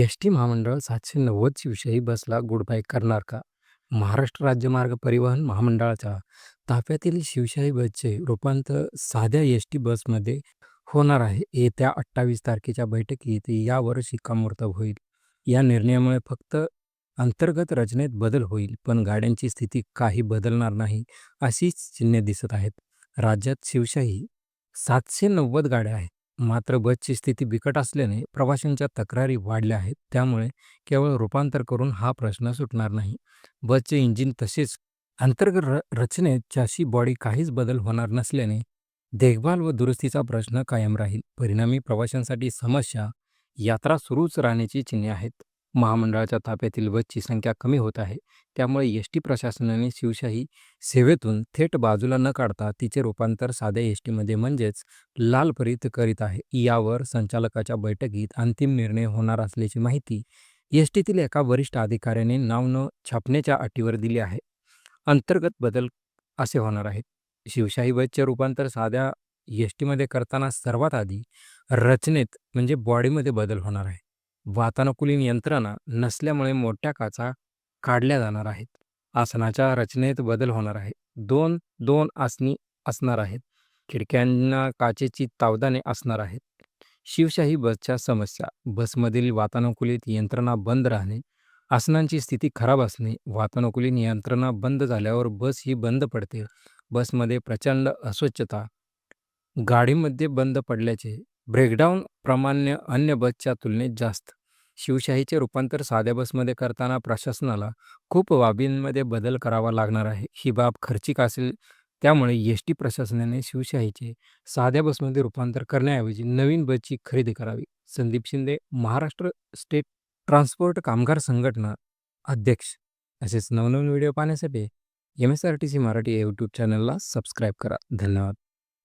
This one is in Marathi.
एस टी महामंडळ सातशे नव्वद शिवशाही बसला गुडबाय करणार का? महाराष्ट्र राज्य मार्ग परिवहन महामंडळाच्या ताफ्यातील शिवशाही बसचे रूपांतर साध्या एस टी बसमध्ये होणार आहे. येत्या अठ्ठावीस तारखेच्या बैठकीत यावर शिक्कामोर्तब होईल. या निर्णयामुळे फक्त अंतर्गत रचनेत बदल होईल, पण गाड्यांची स्थिती काही बदलणार नाही, अशीच चिन्हे दिसत आहेत. राज्यात शिवशाही सातशे नव्वद गाड्या आहेत. मात्र बसची स्थिती बिकट असल्याने प्रवाशांच्या तक्रारी वाढल्या आहेत. त्यामुळे केवळ रूपांतर करून हा प्रश्न सुटणार नाही. बसचे इंजिन तसेच अंतर्गत र रचनेत बॉडी काहीच बदल होणार नसल्याने देखभाल व दुरुस्तीचा प्रश्न कायम राहील. परिणामी प्रवाशांसाठी समस्या, यात्रा सुरूच राहण्याची चिन्हे आहेत. महामंडळाच्या ताफ्यातील बसची संख्या कमी होत आहे. त्यामुळे एस टी प्रशासनाने शिवशाही सेवेतून थेट बाजूला न काढता तिचे रूपांतर साध्या एस टीमध्ये म्हणजेच लाल परीत करीत आहे. यावर संचालकाच्या बैठकीत अंतिम निर्णय होणार असल्याची माहिती एस टीतील एका वरिष्ठ अधिकाऱ्याने नाव न छापण्याच्या अटीवर दिली आहे. अंतर्गत बदल असे होणार आहेत. शिवशाही बसचे रूपांतर साध्या एस टीमध्ये करताना सर्वात आधी रचनेत म्हणजे बॉडीमध्ये बदल होणार आहे. वातानुकूलन यंत्रणा नसल्यामुळे मोठ्या काचा काढल्या जाणार आहेत. आसनाच्या रचनेत बदल होणार आहे. दोन दोन आसनी असणार आहेत. खिडक्यांना काचेची तावदाने असणार आहेत. शिवशाही बसच्या समस्या बसमधील वातानुकूलित यंत्रणा बंद राहणे, आसनांची स्थिती खराब असणे, वातानुकूलन यंत्रणा बंद झाल्यावर बस ही बंद पडते, बसमध्ये प्रचंड अस्वच्छता, गाडीमध्ये बंद पडल्याचे ब्रेकडाऊन प्रमाण अन्य बसच्या तुलनेत जास्त. शिवशाहीचे रूपांतर साध्या बसमध्ये करताना प्रशासनाला खूप बाबींमध्ये बदल करावा लागणार आहे. ही बाब खर्चिक असेल त्यामुळे एस टी प्रशासनाने शिवशाहीचे साध्या बसमध्ये रूपांतर करण्याऐवजी नवीन बसची खरेदी करावी. संदीप शिंदे, महाराष्ट्र स्टेट ट्रान्सपोर्ट कामगार संघटना अध्यक्ष. असेच नवनवीन व्हिडिओ पाहण्यासाठी M S R T C Marathi या यूट्यूब चॅनलला सबस्क्राईब करा. धन्यवाद.